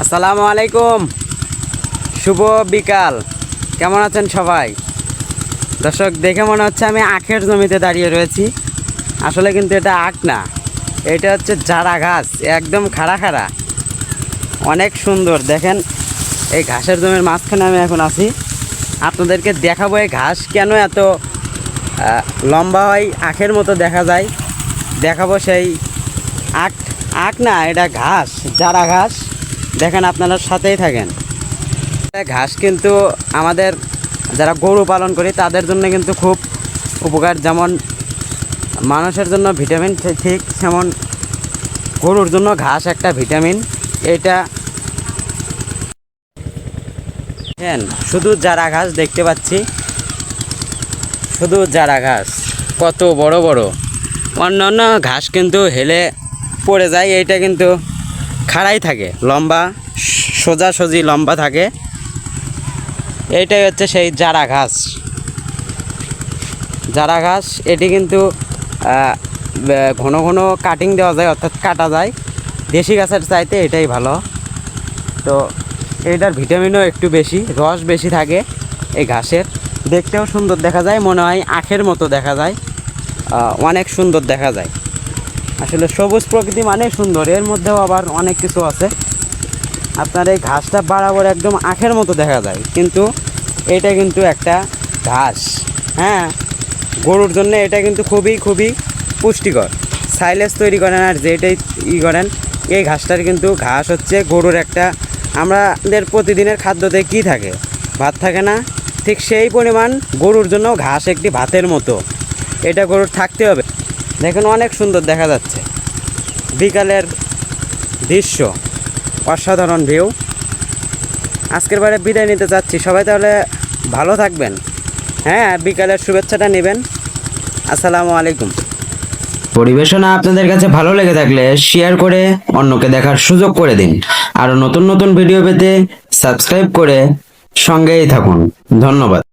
আসসালামু আলাইকুম। শুভ বিকাল। কেমন আছেন সবাই? দর্শক, দেখে মনে হচ্ছে আমি আখের জমিতে দাঁড়িয়ে রয়েছি। আসলে কিন্তু এটা আখ না, এটা হচ্ছে জারা ঘাস, একদম খাড়া খাড়া। অনেক সুন্দর। দেখেন, এই ঘাসের জমির মাঝখানে আমি এখন আছি। আপনাদেরকে দেখাবো এই ঘাস কেন এত লম্বা হয়, আখের মতো দেখা যায়। দেখাবো সেই আখ আখ না, এটা ঘাস যারা ঘাস। দেখেন আপনারা সাথেই থাকেন। ঘাস কিন্তু আমাদের যারা গরু পালন করি, তাদের জন্য কিন্তু খুব উপকার। যেমন মানুষের জন্য ভিটামিন ঠিক, যেমন গরুর জন্য ঘাস একটা ভিটামিন। এটা হ্যাঁ শুধু যারা ঘাস দেখতে পাচ্ছি, শুধু যারা ঘাস, কত বড় বড়। অন্যান্য ঘাস কিন্তু হেলে পড়ে যায়, এইটা কিন্তু খাড়াই থাকে, লম্বা সোজাসুজি লম্বা থাকে। এইটাই হচ্ছে সেই জারা ঘাস। জারা ঘাস, এটি কিন্তু ঘন ঘন কাটিং দেওয়া যায়, অর্থাৎ কাটা যায়। দেশি গাছের চাইতে এটাই ভালো। তো এটার ভিটামিনও একটু বেশি, রস বেশি থাকে এই ঘাসের। দেখতেও সুন্দর দেখা যায়, মনে হয় আখের মতো দেখা যায় অনেক সুন্দর দেখা যায়। আসলে সবুজ প্রকৃতি মানে সুন্দর, এর মধ্যেও আবার অনেক কিছু আছে। আপনার এই ঘাসটা বরাবর একদম আখের মতো দেখা যায়, কিন্তু এটা কিন্তু একটা ঘাস হ্যাঁ? গরুর জন্য এটা কিন্তু খুবই খুবই পুষ্টিকর। সাইলেজ তৈরি করেন আর যেটাই ই করেন, এই ঘাসটার কিন্তু ঘাস হচ্ছে গরুর একটা, আমাদের প্রতিদিনের খাদ্যতে কি থাকে? ভাত থাকে না, ঠিক সেই পরিমাণ গরুর জন্য ঘাস একটি ভাতের মতো। এটা গরুর থাকতে হবে। দেখুন অনেক সুন্দর দেখা যাচ্ছে। বিকালের দৃশ্য, অসাধারণ ভিউ আজকের বারে বিদায় নিতে চাচ্ছি। সবাই তাহলে ভালো থাকবেন। হ্যাঁ বিকালের শুভেচ্ছাটা নেবেন। আসসালামু আলাইকুম। পরিবেশনা আপনাদের কাছে ভালো লেগে থাকলে শেয়ার করে অন্যকে দেখার সুযোগ করে দিন। আরও নতুন নতুন ভিডিও পেতে সাবস্ক্রাইব করে সঙ্গেই থাকুন। ধন্যবাদ।